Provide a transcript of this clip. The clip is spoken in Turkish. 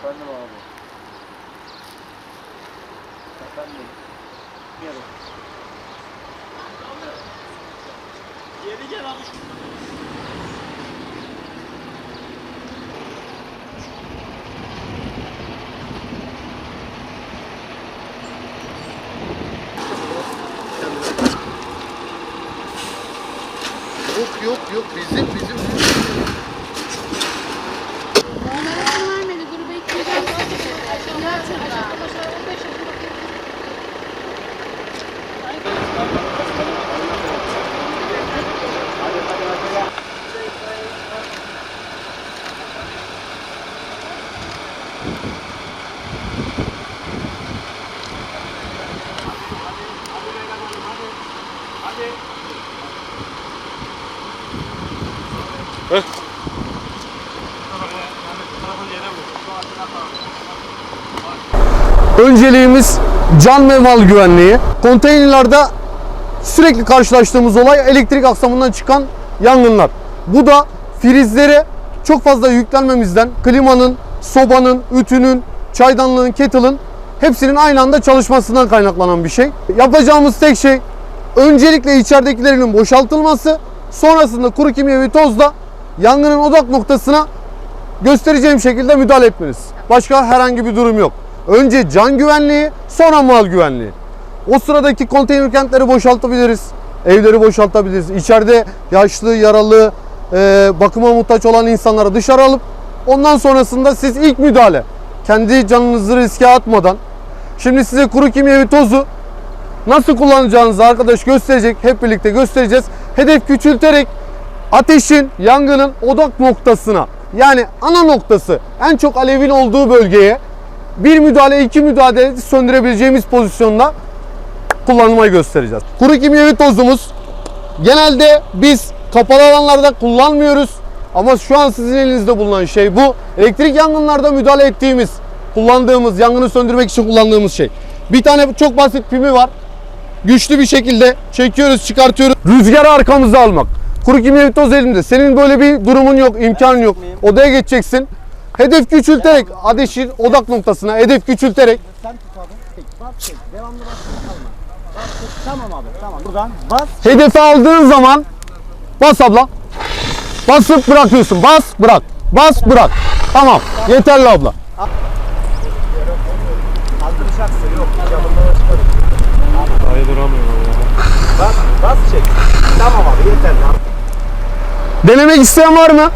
Efendim abi. Efendim. Gel. Geri gel abi. Yok yok yok bizim bizim. bizim. Önceliğimiz can ve mal güvenliği. Konteynerlerde sürekli karşılaştığımız olay elektrik aksamından çıkan yangınlar. Bu da frizlere çok fazla yüklenmemizden, klimanın, sobanın, ütünün, çaydanlığın, kettle'ın hepsinin aynı anda çalışmasından kaynaklanan bir şey. Yapacağımız tek şey öncelikle içeridekilerinin boşaltılması, sonrasında kuru kimyevi tozla yangının odak noktasına göstereceğim şekilde müdahale etmeniz. Başka herhangi bir durum yok. Önce can güvenliği, sonra mal güvenliği. O sıradaki konteyner kentleri boşaltabiliriz. Evleri boşaltabiliriz. İçeride yaşlı, yaralı, bakıma muhtaç olan insanları dışarı alıp ondan sonrasında siz ilk müdahale. Kendi canınızı riske atmadan. Şimdi size kuru kimyevi tozu nasıl kullanacağınızı arkadaş gösterecek. Hep birlikte göstereceğiz. Hedef küçülterek ateşin, yangının odak noktasına yani ana noktası en çok alevin olduğu bölgeye bir müdahale, iki müdahale söndürebileceğimiz pozisyonda kullanmayı göstereceğiz. Kuru kimyevi tozumuz genelde biz kapalı alanlarda kullanmıyoruz. Ama şu an sizin elinizde bulunan şey bu. Elektrik yangınlarda müdahale ettiğimiz, kullandığımız, yangını söndürmek için kullandığımız şey. Bir tane çok basit pimi var. Güçlü bir şekilde çekiyoruz, çıkartıyoruz. Rüzgarı arkamıza almak. Kuru kimyevi toz elimde. Senin böyle bir durumun yok, imkanın yok. Odaya geçeceksin. Hedef küçülterek ateşin odak noktasına hedef küçülterek Sen tut abi. Bas çek. Devamlı bas çek, kalma. Bas çek. Tamam abi. Tamam. Buradan bas. hedefi aldığın zaman bas abla. Basıp bırakıyorsun. Bas bırak. Bas bırak. Tamam. Yeterli abla. Kaldıracaksın. Yok. Camından çıkarım. Bas, bas çek. Tamam abi yeter. Denemek isteyen var mı?